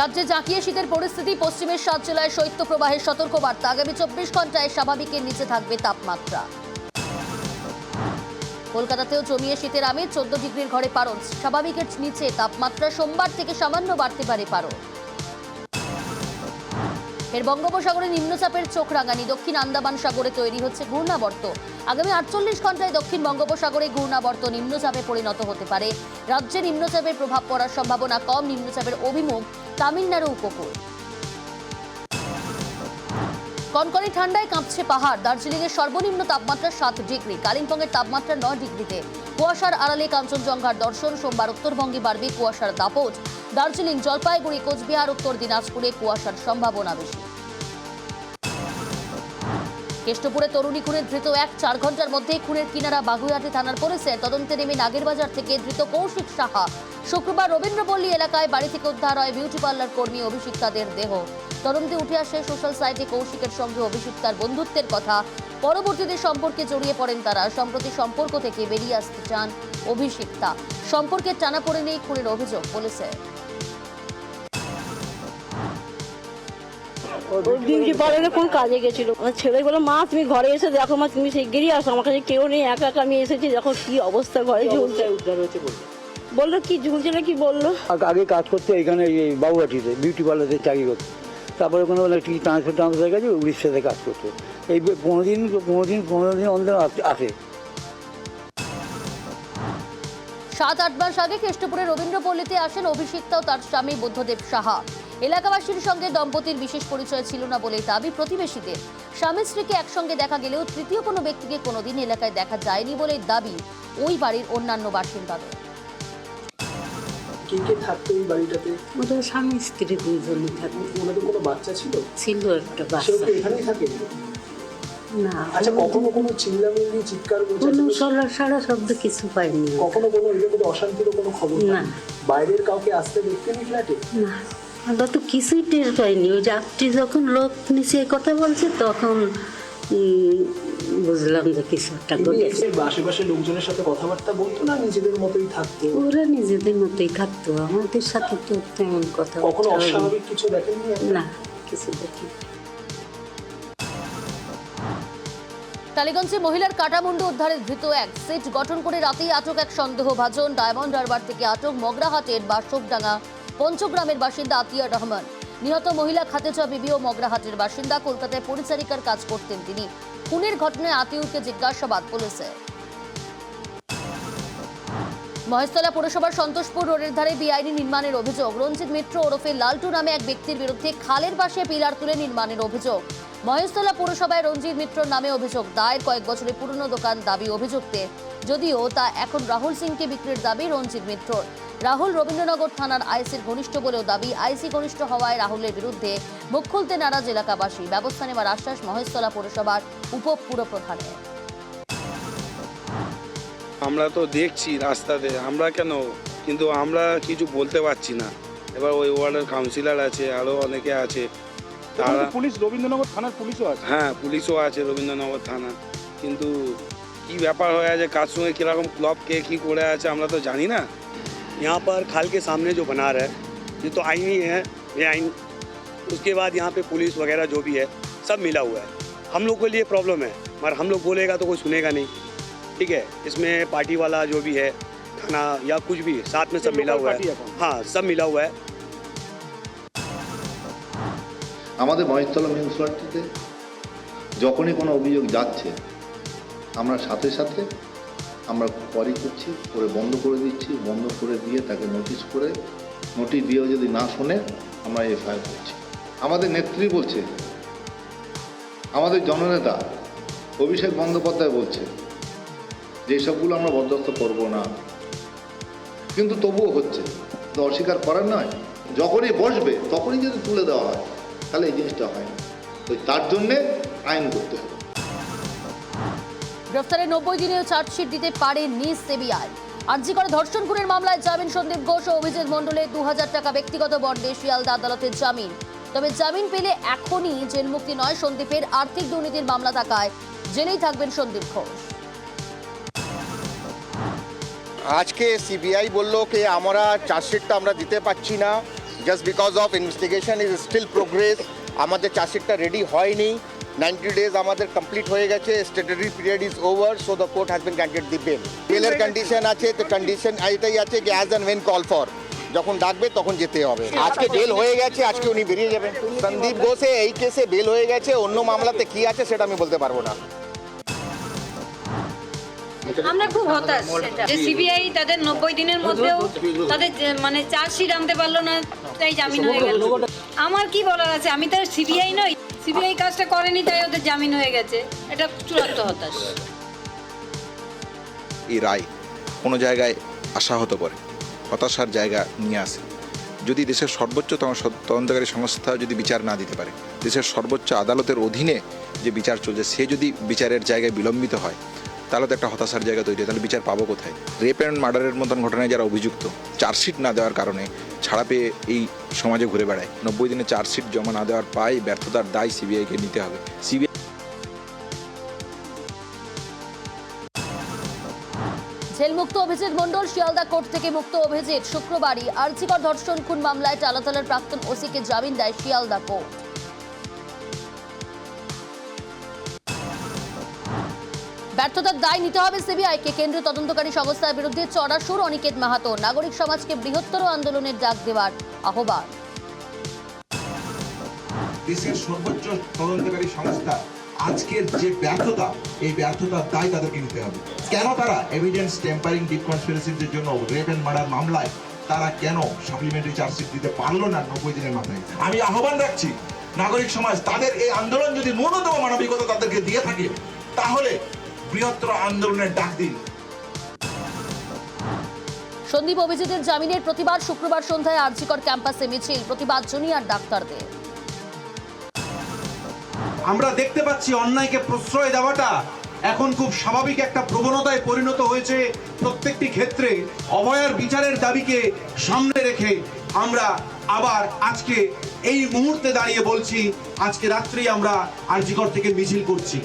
রাজ্যে জাঁকিয়ে শীতের পরিস্থিতি, পশ্চিমের সাত জেলায় শৈত্যপ্রবাহের সতর্কবার্তা। আগামী চব্বিশ ঘন্টায় স্বাভাবিকের নিচে থাকবে তাপমাত্রা। কলকাতাতেও জমিয়ে শীতের আমেজ, চোদ্দ ডিগ্রির ঘরে পারদ। স্বাভাবিকের নিচে তাপমাত্রা সোমবার থেকে সামান্য বাড়তে পারে পারদ। এর বঙ্গোপসাগরে নিম্নচাপের চোখ রাঙানি। দক্ষিণ আন্দামান সাগরে তৈরি হচ্ছে ঘূর্ণাবর্ত। আগামী আটচল্লিশ ঘন্টায় দক্ষিণ বঙ্গোপসাগরে ঘূর্ণাবর্ত নিম্নচাপে পরিণত হতে পারে। রাজ্যে নিম্নচাপের প্রভাব পড়ার সম্ভাবনা কম। নিম্নচাপের অভিমুখ তামিলনাড়ু উপকূল। কনকনে ঠান্ডায় কাঁপছে পাহাড়। দার্জিলিংয়ের সর্বনিম্ন তাপমাত্রা সাত ডিগ্রি, কালিম্পংয়ের তাপমাত্রা নয় ডিগ্রিতে। কুয়াশার আড়ালে কাঞ্চনজঙ্ঘার দর্শন সোমবার উত্তরবঙ্গে বাড়বে কুয়াশার দাপট। দার্জিলিং, জলপাইগুড়ি, কোচবিহার, উত্তর দিনাজপুরে কুয়াশার সম্ভাবনা বেশি। কেষ্টপুরে তরুণী খুনের ধৃত এক চার ঘণ্টার মধ্যে খুনের কিনারা বাগুইহাটি থানার পুলিশের তদন্তে নেমে নাগেরবাজার থেকে ধৃত কৌশিক সাহা। শুক্রবার রবীন্দ্রপল্লী এলাকায় বাড়ি থেকে উদ্ধার হয় বিউটি পার্লার কর্মী অভিষিক্তাদের দেহ। তদন্তে উঠে আসে সোশ্যাল সাইটে কৌশিকের সঙ্গে অভিষিক্তার বন্ধুত্বের কথা। পরবর্তীতে সম্পর্কে জড়িয়ে পড়েন তারা। সম্প্রতি সম্পর্ক থেকে বেরিয়ে আসতে চান অভিষিক্তা সম্পর্কের টানা পড়ে নেই খুনের অভিযোগ পুলিশের ওর ডিউটি পার্লারে কোন কাজে গেছিল? আমার ছেলে বলে মা তুমি ঘরে এসে দেখো মা তুমি শিগগিরই আসো। আমার কাছে কেউ নেই একা একা আমি এসেছি। দেখো কি অবস্থা ঘরে ঝুলছে। বলল কি ঝুলছে না কি বলল? আগ- আগে কাজ করতে এখানে বাবুহাটিতে বিউটি পার্লারে চাকরি করতো। তারপরে ওখানে বলে কি ট্রান্সফার ট্রান্সফার হয়ে গেছে উড়িষ্যাতে কাজ করতো। এই পনেরো দিন পনেরো দিন পনেরো দিন অন্তর আসে। সাত, আট মাস আগে কেষ্টপুরের রবীন্দ্রপল্লীতে আসেন অভিষিক্তা ও তার স্বামী বুদ্ধদেব সাহা। এলাকাবাসীর সঙ্গে দম্পতির বিশেষ পরিচয় ছিল না বলে দাবি প্রতিবেশীদের। স্বামী স্ত্রীকে একসঙ্গে দেখা গেলেও তৃতীয় কোনো ব্যক্তিকে কোনোদিন এলাকায় দেখা যায়নি বলে দাবি ওই বাড়ির অন্যান্য বাসিন্দাদের। কে কে থাকতো এই বাড়িটাতে? ওরা স্বামী স্ত্রী দুইজনই থাকে ওনাদের কোনো বাচ্চা ছিল? ছিল একটা সেও বাচ্চা তো এখানেই থাকে? না। আচ্ছা কখনো কোনো চিল্লামিল্লি চিৎকার কোনো সরা সারা শব্দ কিছু পাইনি। কখনো কোনো এদের মধ্যে অশান্তিরও কোনো খবর না। বাইরের কাউকে আসতে দেখতেনি ফ্ল্যাটে? না। আমরা তো কিছুই টের পাইনি। ওই যাত্রী যখন লোক নিচে কথা বলছে তখন বুঝলাম যে কিছু একটা ঘটেছে আশেপাশে লোকজনের সাথে কথাবার্তা বলতো না? নিজেদের মতোই থাকতো? ওরা নিজেদের মতোই থাকতো। আমাদের সাথে তো তেমন কথা কখনো অস্বাভাবিক কিছু দেখেননি না কিছু টালিগঞ্জে মহিলার কাটামুন্ডু উদ্ধারে ধৃত এক সেট গঠন করে রাতেই আটক এক সন্দেহভাজন। ডায়মন্ড হারবার থেকে আটক মগরাহাটের বাসবডাঙ্গা পঞ্চগ্রামের বাসিন্দা আতিয়া রহমান। নিহত মহিলা খাতেজা বিবি ও মগরাহাটের বাসিন্দা। কলকাতায় পরিচারিকার কাজ করতেন তিনি। খুনের ঘটনায় আতিউরকে জিজ্ঞাসাবাদ পুলিশের মহেশতলা পুরসভার সন্তোষপুর রোডের ধারে বেআইনি নির্মাণের অভিযোগ। রঞ্জিত মিত্র ওরফে লালটু নামে এক ব্যক্তির বিরুদ্ধে খালের পাশে পিলার তুলে নির্মাণের অভিযোগ। মহেশতলা পুরসভায় রঞ্জিত মিত্রর নামে অভিযোগ। দায়ের কয়েক বছরের পুরনো দোকান দাবি অভিযুক্তের। যদিও তা এখন রাহুল সিংকে বিক্রির দাবি রঞ্জিত মিত্রর। রাহুল রবীন্দ্রনগর থানার আইসির ঘনিষ্ঠ বলেও দাবি আইসি ঘনিষ্ঠ হওয়ায় রাহুলের বিরুদ্ধে মুখ খুলতে নারাজ এলাকাবাসী। ব্যবস্থা নেওয়ার আশ্বাস মহেশতলা পুরসভার উপপুরপ্রধানের। আমরা তো দেখছি রাস্তাতে আমরা কেন? কিন্তু আমরা কিছু বলতে পারছি না। এবার ওই ওয়ার্ডের কাউন্সিলর আছে আরও অনেকে আছে। তারা পুলিশ রবীন্দ্রনগর থানার পুলিশও আছে। হ্যাঁ পুলিশও আছে রবীন্দ্রনগর থানা কিন্তু কি ব্যাপার হয়ে আছে? কার সঙ্গে কীরকম ক্লব কে কী করে আছে আমরা তো জানি না। यहाँ पर खाल के सामने जो बना रहा है ये तो आईनी है ये आइन उसके बाद यहाँ पे पुलिस वगैरह जो भी है सब मिला हुआ है हम लोग के लिए प्रॉब्लम है मगर हम लोग बोलेगा तो कोई सुनेगा नहीं ठीक है इसमें पार्टी वाला जो भी है खाना या कुछ भी साथ में सब ये मिला local हुआ party है है कौन? हाँ सब मिला हुआ है আমাদের মহেশতলা মিউনিসিপ্যালিটিতে যখনই কোনো অভিযোগ যাচ্ছে আমরা সাথে সাথে আমরা কোয়ারি করছি, করে বন্ধ করে দিচ্ছি, বন্ধ করে দিয়ে তাকে নোটিশ করে নোটিশ দিয়েও যদি না শোনে, আমরা এফআইআর করছি আমাদের নেত্রী বলছে, আমাদের জননেতা অভিষেক বন্দ্যোপাধ্যায় বলছে, যে সবগুলো আমরা বরদাস্ত করব না। কিন্তু তবুও হচ্ছে তো অস্বীকার করার নয়, যখনই বসবে, তখনই যদি তুলে দেওয়া হয়, তাহলে এই জিনিসটা হয় না। তো তার জন্যে আইন করতে হবে। গ্রেফতারের নব্বই দিনেও চার্জশিট দিতে পারেনি সিবিআই। আর্জি করে ধর্ষণ খুনের মামলায় জামিন সন্দীপ ঘোষ ও অভিজিৎ মণ্ডলের দু টাকা ব্যক্তিগত বন্ডে শিয়ালদা আদালতের জামিন। তবে জামিন পেলে এখনই জেল মুক্তি নয় সন্দীপের আর্থিক দুর্নীতির মামলা থাকায় জেলেই থাকবেন সন্দীপ ঘোষ। আজকে সিবিআই বলল কি আমরা চার্জশিটটা আমরা দিতে পারছি না just because of investigation is still progress আমাদের চার্জশিটটা রেডি হয়নি। নাইনটি ডেজ আমাদের কমপ্লিট হয়ে গেছে statutory period is over so the court has been granted the bail বেলের কন্ডিশন আছে তো কন্ডিশন এটাই আছে কি as and when call for যখন ডাকবে তখন যেতে হবে। আজকে বেল হয়ে গেছে আজকে উনি বেরিয়ে যাবেন। সন্দীপ ঘোষে এই কেসে বেল হয়ে গেছে অন্য মামলাতে কি আছে সেটা আমি বলতে পারব না। আমরা খুব হতাশ। যে সিবিআই তাদের নব্বই দিনের মধ্যেও তাদের মানে চার্জশিট আনতে পারল না, তাই জামিন হয়ে গেল আমার কি বলার আছে? আমি তো সিবিআই নই। সিবিআই কাজটা করেনি, তাই ওদের জামিন হয়ে গেছে। এটা চূড়ান্ত হতাশ। এই রায় কোনো জায়গায় আশাহত করে, হতাশার জায়গা নিয়ে আসে। যদি দেশের সর্বোচ্চতম তদন্তকারী সংস্থা যদি বিচার না দিতে পারে, দেশের সর্বোচ্চ আদালতের অধীনে যে বিচার চলছে, সে যদি বিচারের জায়গায় বিলম্বিত হয় তাহলে তো একটা হতাশার জায়গা তৈরি হয়। তাহলে বিচার পাবো কোথায়? রেপ অ্যান্ড মার্ডারের মতন ঘটনায় যারা অভিযুক্ত চার্জশিট না দেওয়ার কারণে ছাড়া পেয়ে এই সমাজে ঘুরে বেড়ায়। নব্বই দিনে চার্জশিট জমা না দেওয়ার পায় ব্যর্থতার দায় সিবিআইকে নিতে হবে। সিবিআই জেলমুক্ত অভিজিৎ মণ্ডল, শিয়ালদা কোর্ট থেকে মুক্ত অভিজিৎ, শুক্রবারই আর্জিকর ধর্ষণ খুন মামলায় টালাতলার প্রাক্তন ওসিকে জামিন দেয় শিয়ালদা কোর্ট। ব্যর্থতার দায় নিতে হবে সিবিআইকে। কেন্দ্রীয় তদন্তকারী সংস্থার বিরুদ্ধে চড়া সুর অনিকেত মাহাতো। নাগরিক সমাজকে বৃহত্তর আন্দোলনের ডাক দেওয়ার আহ্বান। দেশের সর্বোচ্চ তদন্তকারী সংস্থা আজকের যে ব্যর্থতা, এই ব্যর্থতার দায় তাদেরকে নিতে হবে। কেন তারা এভিডেন্স টেম্পারিং ডিপ জন্য রেপ এন্ড মার্ডার মামলায় তারা কেন সাপ্লিমেন্টারি চার্জশিট দিতে পারল না নব্বই দিনের মাথায়? আমি আহ্বান রাখছি, নাগরিক সমাজ, তাদের এই আন্দোলন যদি ন্যূনতম মানবিকতা তাদেরকে দিয়ে থাকে, তাহলে বৃহত্তর আন্দোলনের ডাক দিন। সন্দীপ অভিজিতের জামিনের প্রতিবাদ শুক্রবার সন্ধ্যায় আরজিকর ক্যাম্পাসে মিছিল। প্রতিবাদ জুনিয়র ডাক্তারদের। আমরা দেখতে পাচ্ছি অন্যায়কে প্রশ্রয় দেওয়াটা এখন খুব স্বাভাবিক একটা প্রবণতায় পরিণত হয়েছে প্রত্যেকটি ক্ষেত্রে। অভয়ার বিচারের দাবিকে সামনে রেখে আমরা আবার আজকে এই মুহূর্তে দাঁড়িয়ে বলছি আজকে রাত্রেই আমরা আরজিকর থেকে মিছিল করছি।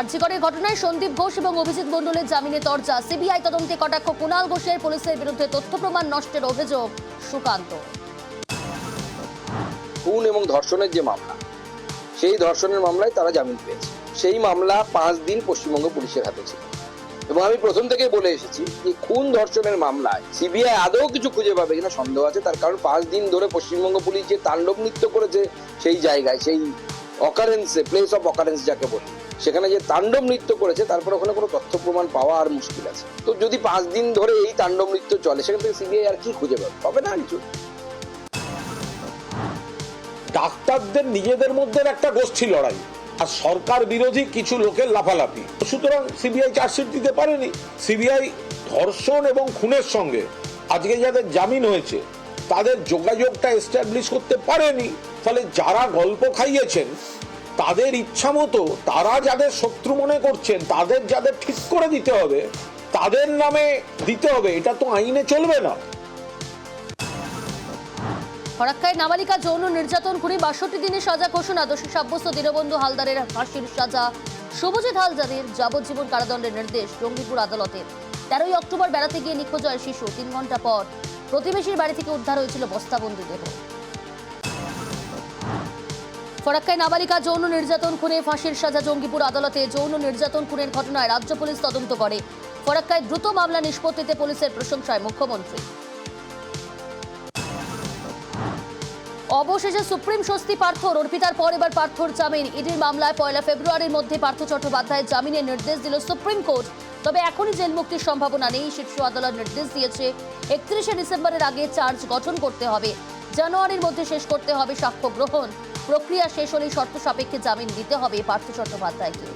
আর্যিকরের ঘটনায় সন্দীপ ঘোষ এবং অভিজিৎ মণ্ডলের জামিনে তরজা। সিবিআই তদন্তে কটাক্ষ কুণাল ঘোষের পুলিশের বিরুদ্ধে তথ্য প্রমাণ নষ্টের অভিযোগ সুকান্ত। খুন এবং ধর্ষণের যে মামলা, সেই ধর্ষণের মামলায় তারা জামিন পেয়েছে। সেই মামলা পাঁচ দিন পশ্চিমবঙ্গ পুলিশের হাতে ছিল। এবং আমি প্রথম থেকেই বলে এসেছি যে খুন ধর্ষণের মামলায় সিবিআই আদৌ কিছু খুঁজে পাবে কিনা সন্দেহ আছে। তার কারণ পাঁচ দিন ধরে পশ্চিমবঙ্গ পুলিশ যে তাণ্ডব নৃত্য করেছে সেই জায়গায়, সেই অকারেন্সে প্লেস অফ অকারেন্স যাকে বলি সেখানে যে তাণ্ডব নৃত্য করেছে, তারপর ওখানে কোনো তথ্য প্রমাণ পাওয়া আর মুশকিল আছে। তো যদি পাঁচ দিন ধরে এই তাণ্ডব নৃত্য চলে, সেখান থেকে সিবিআই আর কি খুঁজে পাবে? পাবে না কিছু? ডাক্তারদের নিজেদের মধ্যে একটা গোষ্ঠী লড়াই, আর সরকার বিরোধী কিছু লোকের লাফালাফি। সুতরাং সিবিআই চার্জশিট দিতে পারেনি। সিবিআই ধর্ষণ এবং খুনের সঙ্গে আজকে যাদের জামিন হয়েছে, তাদের যোগাযোগটা এস্টাবলিশ করতে পারেনি। ফলে যারা গল্প খাইয়েছেন তাদের ইচ্ছা মতো তারা যাদের শত্রু মনে করছেন, তাদের যাদের ঠিক করে দিতে হবে, তাদের নামে দিতে হবে, এটা তো আইনে চলবে না। ফরাক্কায় নাবালিকা যৌন নির্যাতন করে বাষট্টি দিনের সাজা ঘোষণা। দোষী সাব্যস্ত দীনবন্ধু হালদারের ফাঁসির সাজা। শুভজিৎ হালদারের যাবজ্জীবন কারাদণ্ডের নির্দেশ জঙ্গিপুর আদালতের তেরোই অক্টোবর বেড়াতে গিয়ে নিখোঁজ হয় শিশু। তিন ঘণ্টা পর প্রতিবেশীর বাড়ি থেকে উদ্ধার হয়েছিল বস্তাবন্দি দেহ। ফরাক্কায় নাবালিকা যৌন নির্যাতন খুনে ফাঁসির সাজা জঙ্গিপুর আদালতে যৌন নির্যাতন খুনের ঘটনায় রাজ্য পুলিশ তদন্ত করে। ফরাক্কায় দ্রুত মামলা নিষ্পত্তিতে পুলিশের প্রশংসায় মুখ্যমন্ত্রী। অবশেষে সুপ্রিম স্বস্তি পার্থর অর্পিতার পর এবার পার্থর জামিন। ইডির মামলায় পয়লা ফেব্রুয়ারির মধ্যে পার্থ চট্টোপাধ্যায়ের জামিনের নির্দেশ দিল সুপ্রিম কোর্ট। তবে এখনই জেল মুক্তির সম্ভাবনা নেই, শীর্ষ আদালত নির্দেশ দিয়েছে একত্রিশে ডিসেম্বরের আগে চার্জ গঠন করতে হবে। জানুয়ারির মধ্যে শেষ করতে হবে সাক্ষ্য গ্রহণ। প্রক্রিয়া শেষ হলেই শর্ত সাপেক্ষে জামিন দিতে হবে পার্থ চট্টোপাধ্যায়কে।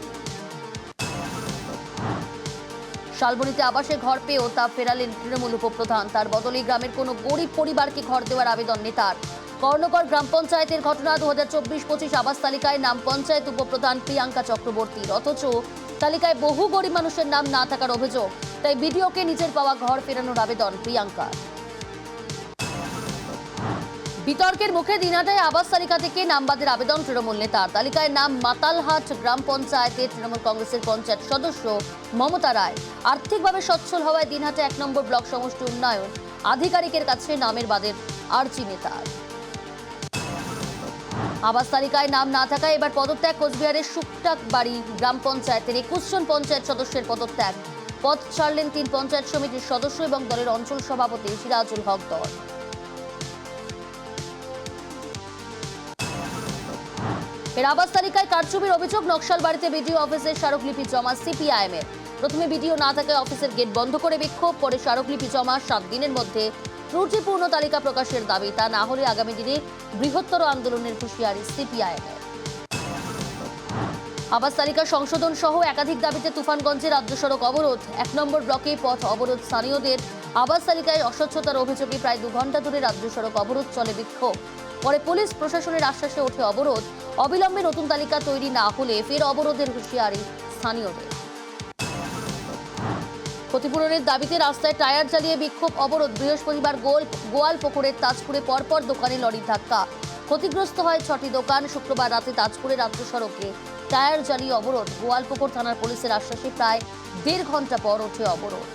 শালবনীতে আবাসে ঘর পেয়েও তা ফেরালেন তৃণমূল উপপ্রধান। তার বদলে গ্রামের কোনো গরিব পরিবারকে ঘর দেওয়ার আবেদন নেতার। কর্ণকর গ্রাম পঞ্চায়েতের ঘটনা দু হাজার চব্বিশ পঁচিশ আবাস তালিকায় নাম পঞ্চায়েত উপপ্রধান প্রিয়াঙ্কা চক্রবর্তীর। অথচ তালিকায় বহু গরিব মানুষের নাম না থাকার অভিযোগ, তাই বিডিওকে নিজের পাওয়া ঘর ফেরানোর আবেদন প্রিয়াঙ্কার। বিতর্কের মুখে দিনাটায় আবাস তালিকা থেকে নামবাদের আবেদন তৃণমূল নেতার। তালিকায় নাম মাতালহাট গ্রাম পঞ্চায়েতের তৃণমূল কংগ্রেসের পঞ্চায়েত সদস্য মমতা রায়। আর্থিকভাবে সচ্ছল হওয়ায় দিনহাটে এক নম্বর ব্লক সমষ্টি উন্নয়ন। আধিকারিকের কাছে নামের বাদের আর্জি নেতার। আবাস তালিকায় নাম না থাকায় এবার পদত্যাগ কোচবিহারের শুকটাক বাড়ি গ্রাম পঞ্চায়েতের একুশ জন পঞ্চায়েত সদস্যের পদত্যাগ। পদ ছাড়লেন তিন পঞ্চায়েত সমিতির সদস্য এবং দলের অঞ্চল সভাপতি সিরাজুল হক দল। এর আবাস তালিকায় কারচুপির অভিযোগ, নকশাল বাড়িতে বিডিও অফিসের স্মারকলিপি জমা সিপিআইএম এর। প্রথমে বিডিও না থাকায় অফিসের গেট বন্ধ করে বিক্ষোভ, পরে স্মারকলিপি জমা সাত দিনের মধ্যে। ত্রুটিপূর্ণ তালিকা প্রকাশের দাবি, তা না হলে আগামী দিনে বৃহত্তর আন্দোলনের হুঁশিয়ারি সিপিআইএম আবাস তালিকা সংশোধন সহ একাধিক দাবিতে তুফানগঞ্জে রাজ্য সড়ক অবরোধ। এক নম্বর ব্লকে পথ অবরোধ স্থানীয়দের। আবাস তালিকায় অস্বচ্ছতার অভিযোগে প্রায় দু ঘণ্টা ধরে রাজ্য সড়ক অবরোধ চলে বিক্ষোভ। পরে পুলিশ প্রশাসনের আশ্বাসে ওঠে অবরোধ। অবিলম্বে নতুন তালিকা তৈরি না হলে ফের অবরোধের হুঁশিয়ারি স্থানীয়দের। ক্ষতিপূরণের দাবিতে রাস্তায় টায়ার জ্বালিয়ে বিক্ষোভ, অবরোধ, বৃহস্পতিবার গোল, গোয়াল পুকুরের তাজপুরে পরপর দোকানে লরির ধাক্কা। ক্ষতিগ্রস্ত হয় ছটি দোকান, শুক্রবার রাতে তাজপুরে রাজ্য সড়কে টায়ার জ্বালিয়ে অবরোধ। গোয়ালপুকুর থানার পুলিশের আশ্বাসে প্রায় দেড় ঘণ্টা পর ওঠে অবরোধ।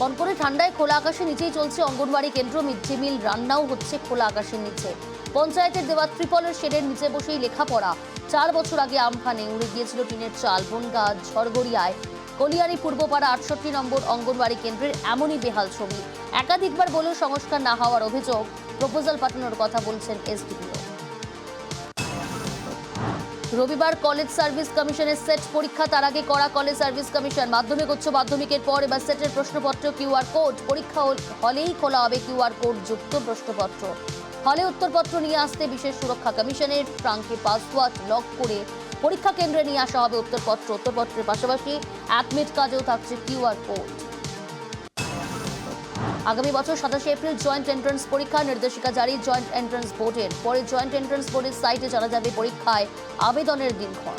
কনকনে ঠান্ডায় খোলা আকাশের নিচেই চলছে অঙ্গনওয়াড়ি কেন্দ্র। মিড ডে মিল রান্নাও হচ্ছে খোলা আকাশের নিচে। পঞ্চায়েতের দেওয়া ত্রিপলের শেডের নিচে বসেই লেখাপড়া। চার বছর আগে আমফানে উড়ে গিয়েছিল টিনের চাল, বনগা, ঝড়গড়িয়ায়। কলিয়ারি পূর্বপাড়া আটষট্টি নম্বর অঙ্গনবাড়ি কেন্দ্রের এমনই বেহাল ছবি। একাধিকবার বলেও সংস্কার না হওয়ার অভিযোগ প্রপোজাল পাঠানোর কথা বলছেন এসডিপিও। রবিবার কলেজ সার্ভিস কমিশনের সেট পরীক্ষা তার আগে করা কলেজ সার্ভিস কমিশন। মাধ্যমিক, উচ্চ মাধ্যমিকের পর এবার সেটের প্রশ্নপত্র কিউআর কোড, পরীক্ষা হলেই খোলা হবে কিউআর কোড যুক্ত প্রশ্নপত্র। হলে উত্তরপত্র নিয়ে আসতে বিশেষ সুরক্ষা কমিশনের ট্রাঙ্কে পাসওয়ার্ড লক করে পরীক্ষা কেন্দ্রে নিয়ে আসা হবে উত্তরপত্র। উত্তরপত্রের পাশাপাশি অ্যাডমিট কাজেও থাকছে কিউআর কোড। আগামী বছর সাতাশে এপ্রিল জয়েন্ট এন্ট্রান্স পরীক্ষা নির্দেশিকা জারি জয়েন্ট এন্ট্রান্স বোর্ডের। পরে জয়েন্ট এন্ট্রান্স বোর্ডের সাইটে জানা যাবে পরীক্ষায় আবেদনের দিনক্ষণ।